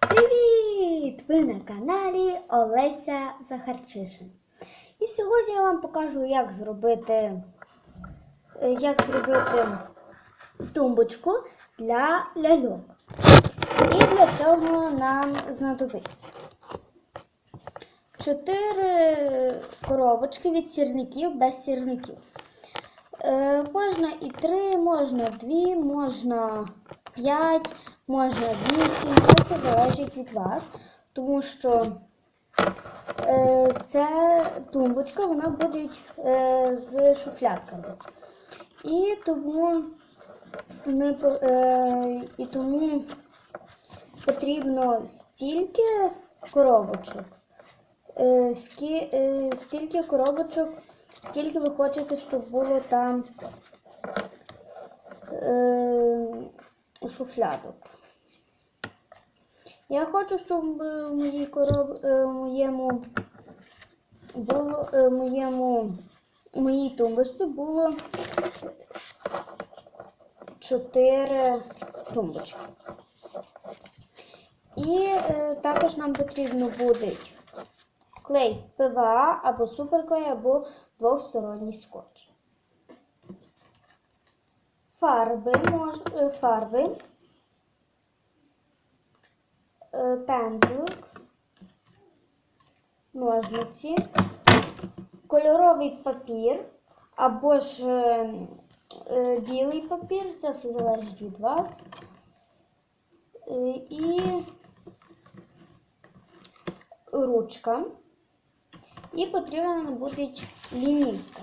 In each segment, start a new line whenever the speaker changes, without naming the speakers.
Привіт! Ви на каналі Олеся Захарчишин. І сьогодні я вам покажу, як зробити е, як зробити тумбочку для ляльок. І для цього нам знадобиться чотири коробочки від сірників без сірників. Е, можна і три, можна 2, можна 5 може 8. Це все залежить від вас, тому що е, ця тумбочка вона буде е, з шуфлятками. І тому ми, е, і тому потрібно стільки коробочок, е, скі, е, стільки коробочок, скільки ви хочете, щоб було там. Е, Шуфлядок. Я хочу, щоб е, в моїй короб... е, моєму було е, моєму моїй тумбочці було чотири тумбочки. І е, також нам потрібно буде клей ПВА або суперклей, або двохсторонній скотч. Фарби, мож, фарби, пензлик, ножниці, кольоровий папір або ж е, е, білий папір, це все залежить від вас. Е, І ручка. І потрібна буде лінійка.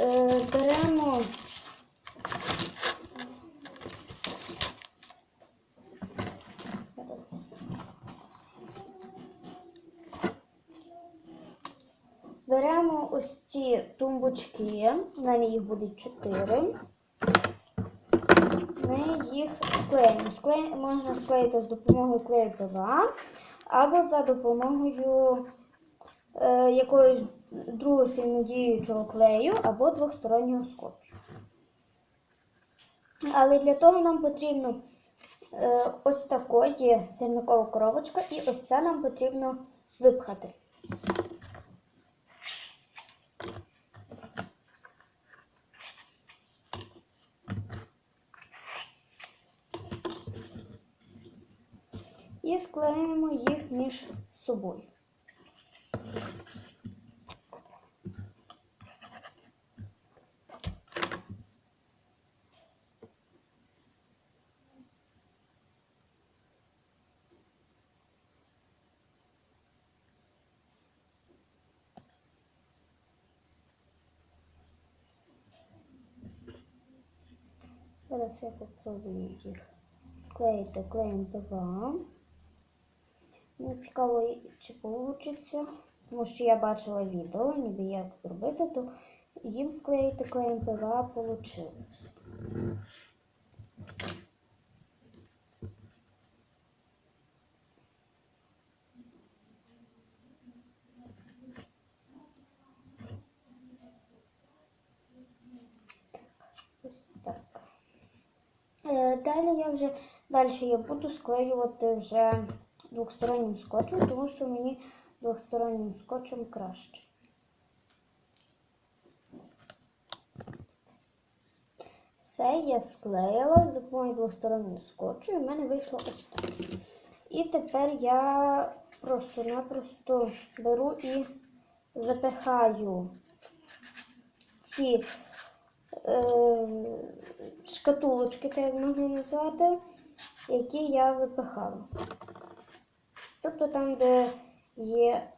Е, Беремо Беремо ось ці тумбочки, мене їх буде 4. Ми їх склеїмо. Склеї... Можна склеїти з допомогою клею ПВА або за допомогою е, якогось другого сильнодіючого клею або двостороннього скотчу. Але для того нам потрібно е, ось такої сірникова коробочка, і ось це нам потрібно випхати. І склеїмо їх між собою. Зараз я попробую їх склеїти клеєм ПВА. Мені цікаво, чи вийде, тому що я бачила відео, ніби як зробити, то їм склеїти клеєм ПВА вийшло. Далі я вже далі я буду склеювати вже двостороннім скотчем, тому що мені двостороннім скотчем краще. Все я склеїла з допомогою двостороннього скотчу, і в мене вийшло ось так. І тепер я просто-напросто беру і запихаю ці е, шкатулочки, так як можна назвати, які я випихала. Тобто там, де є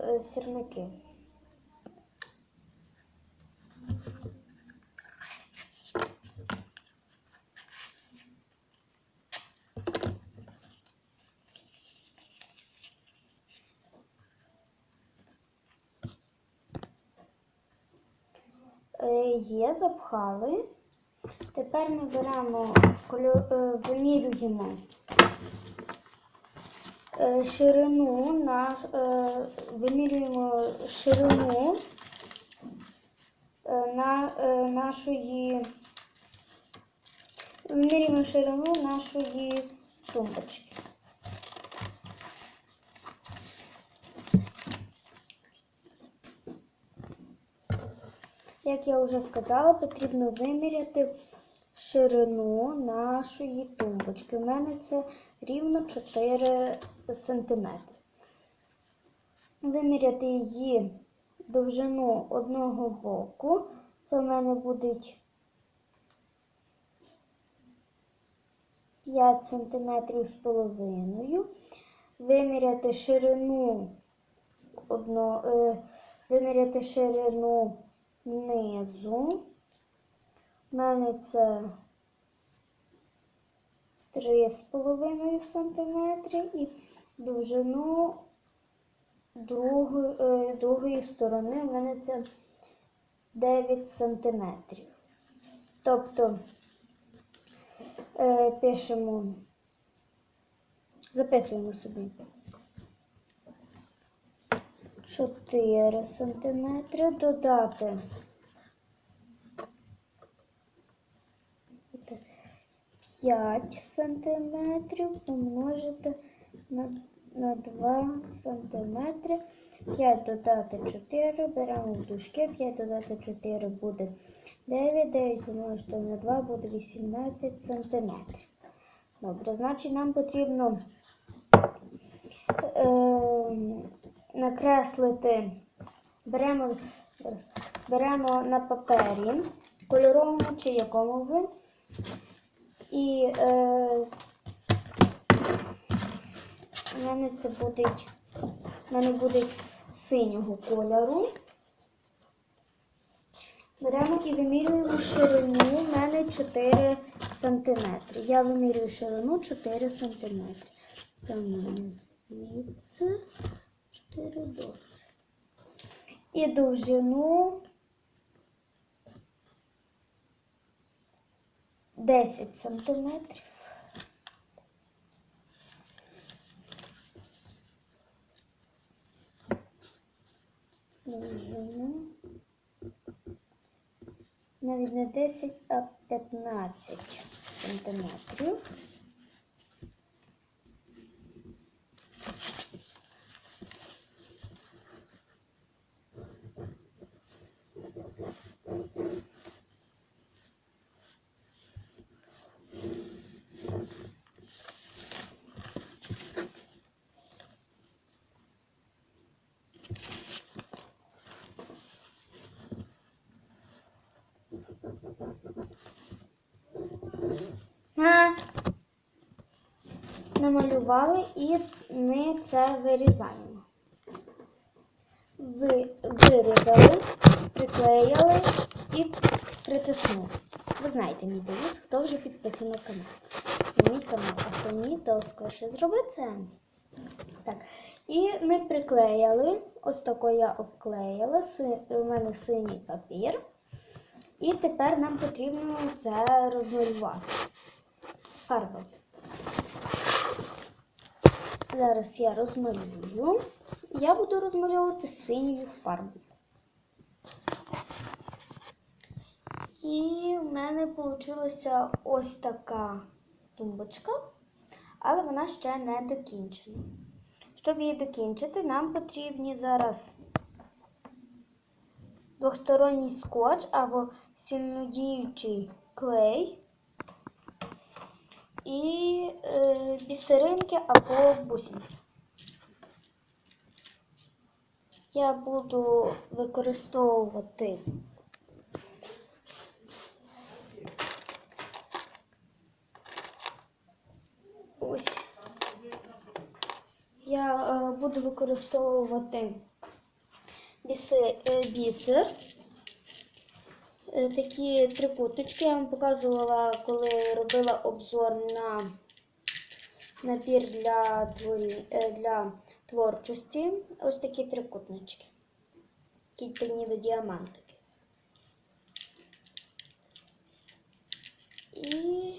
е, сірники. Е, Є, запхали. Тепер ми беремо, е, вимірюємо е, ширину, наш, е, вимірюємо ширину е, на, е, нашої вимірюємо ширину нашої тумбочки. Як я вже сказала, потрібно виміряти ширину нашої тумбочки. У мене це рівно 4 см. Виміряти її довжину одного боку. Це в мене будуть 5 см з половиною. Виміряти ширину одно, е, виміряти ширину низу. У мене це 3,5 см і довжину другої, е, другої сторони у мене це 9 см. Тобто е, пишемо, записуємо собі 4 см додати 5 сантиметрів помножити на, на 2 сантиметри. 5 додати 4, беремо в дужки, 5 додати 4 буде 9, 9 помножити на 2 буде 18 сантиметрів. Добре, значить нам потрібно е, накреслити, беремо, беремо на папері кольоровому чи якому ви. І е, у мене це будуть, у мене будуть синього кольору. Беремо і вимірюємо ширину. У мене 4 см. Я вимірюю ширину 4 см. Це у мене звідси 4 доці. І довжину 10 сантиметрів. Довжину. Навіть не 10, а 15 сантиметрів. Намалювали і ми це вирізаємо. Ви вирізали, приклеїли і притиснули. Ви знаєте мій девіз, хто вже підписаний на канал. На мій канал, а хто ні, то скоріше зроби це. Так. І ми приклеїли, ось тако я обклеїла, у мене синій папір. І тепер нам потрібно це розмалювати. Фарба. Зараз я розмалюю. Я буду розмальовувати синьою фарбою. І в мене вийшла ось така тумбочка, але вона ще не докінчена. Щоб її докінчити, нам потрібні зараз двосторонній скотч або сильнодіючий клей і е, бісеринки або бусинки. Я буду використовувати ось. Я е, буду використовувати біси- е, бісер. Е, Такі трикуточки я вам показувала, коли робила обзор на набір для, творі, е, для творчості. Ось такі трикутнички. Такі ніби діамантики. І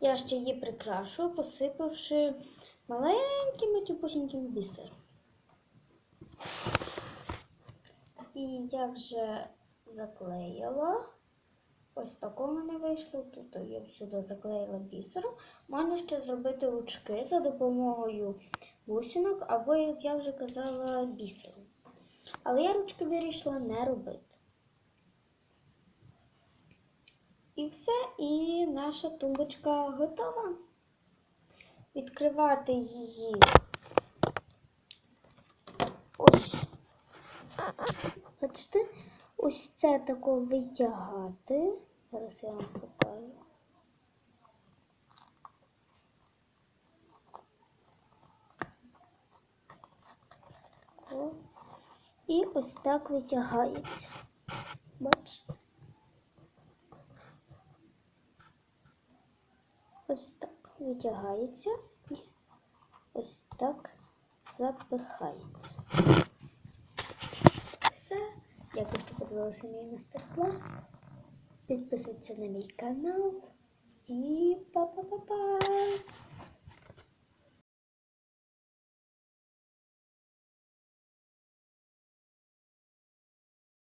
я ще її прикрашу, посипавши маленькими тюпусінькими бісером. І я вже заклеїла ось такого не вийшло. Тут я сюди заклеїла бісером. Можна ще зробити ручки за допомогою бусинок, або, як я вже казала, бісером. Але я ручки вирішила не робити. І все, і наша тумбочка готова. Відкривати її ось. Бачите, ось це тако витягати. Зараз я вам покажу. І ось так витягається. Бачите? Ось так витягається і ось так запихається. Дякую, що подивилися мій мастер-клас. Підписуйтесь на мій канал. І па-па-па-па!